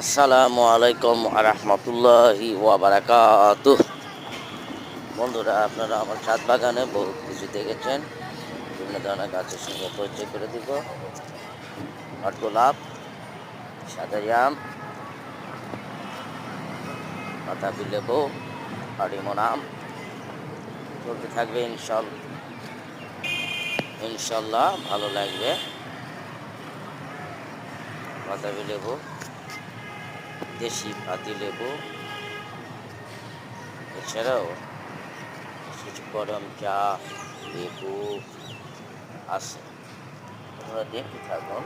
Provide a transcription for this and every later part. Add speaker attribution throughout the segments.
Speaker 1: আসসালামু আলাইকুম রহমতুল্লাহি ওয়াবারাকাত বন্ধুরা, আপনারা আমার ছাদ বাগানে বহুত কিছু দেখেছেন। বিভিন্ন ধরনের গাছের সঙ্গে পরিচয় করে দিব। হট গোলাপ সাদা জাম বাতাবি লেবু আড়িমন আম, চলতে থাকবে ইনশাল, ইনশাল্লাহ ভালো লাগবে। বাতাবি লেবু। দেশি পাতি লেবু। এছাড়াও কিছু গরম চা, লেবু আছে। আপনারা দেখতে থাকুন।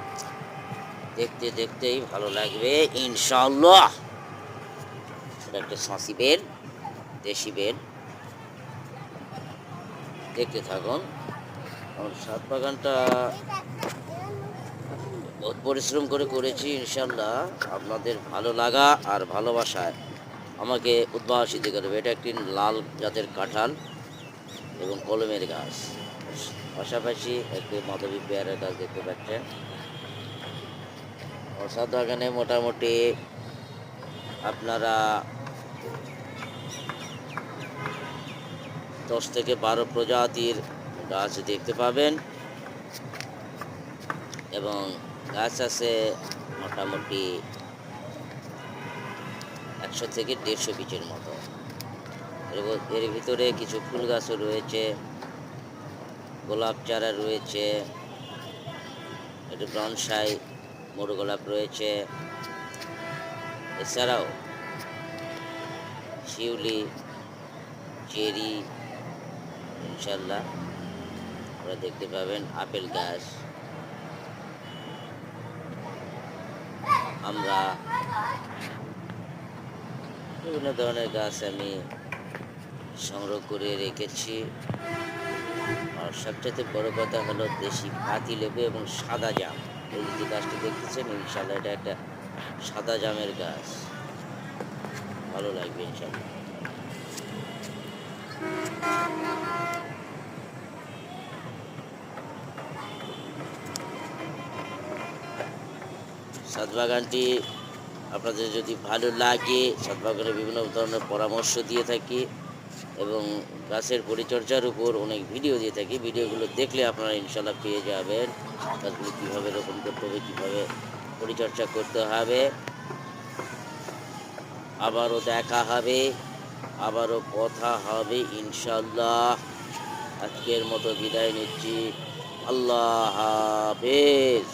Speaker 1: দেখতে দেখতেই ভালো লাগবে ইনশাল্লাহ এটা একটা শাঁসি বেল, দেশি বেল। দেখতে থাকুন। আমার সাত বাগানটা বহুত পরিশ্রম করে করেছি ইনশাল্লাহ আপনাদের ভালো লাগা আর ভালোবাসায় আমাকে উদ্ভাসিত করবে। এটা একটি লাল জাতের কাঁঠাল এবং কলমের গাছ। পাশাপাশি একটি মাধবী পেয়ারের গাছ দেখতে পাচ্ছেন। অসাদ বাগানে মোটামুটি আপনারা দশ থেকে বারো প্রজাতির গাছ দেখতে পাবেন এবং গাছ আছে মোটামুটি একশো থেকে দেড়শো পিচের মতো। এর ভিতরে কিছু ফুল গাছও রয়েছে, গোলাপ চারা রয়েছে, একটু ব্রনসাই মোড় গোলাপ রয়েছে, এছাড়াও শিউলি, চেরি, ইনশাল্লাহ, আপনারা দেখতে পাবেন আপেল গাছ। আমরা বিভিন্ন ধরনের গাছ আমি সংগ্রহ করে রেখেছি। আর সবচেয়ে বড় কথা হলো দেশি পাতি লেবু এবং সাদা জাম। এই যে গাছটি দেখতেছেন ইনশাল্লাহ এটা একটা সাদা জামের গাছ। ভালো লাগবে ইনশাল্লাহ সাতবাগানটি আপনাদের যদি ভালো লাগে সাতবাগানে বিভিন্ন ধরনের পরামর্শ দিয়ে থাকি এবং গাছের পরিচর্যার উপর অনেক ভিডিও দিয়ে থাকি। ভিডিওগুলো দেখলে আপনারা ইনশাল্লাহ পেয়ে যাবেন। গাছগুলো কীভাবে রোপণ করতে হবে, কীভাবে পরিচর্যা করতে হবে। আবারও দেখা হবে, আবারও কথা হবে ইনশাল্লাহ। আজকের মতো বিদায় নিচ্ছি। আল্লাহ হাফেজ।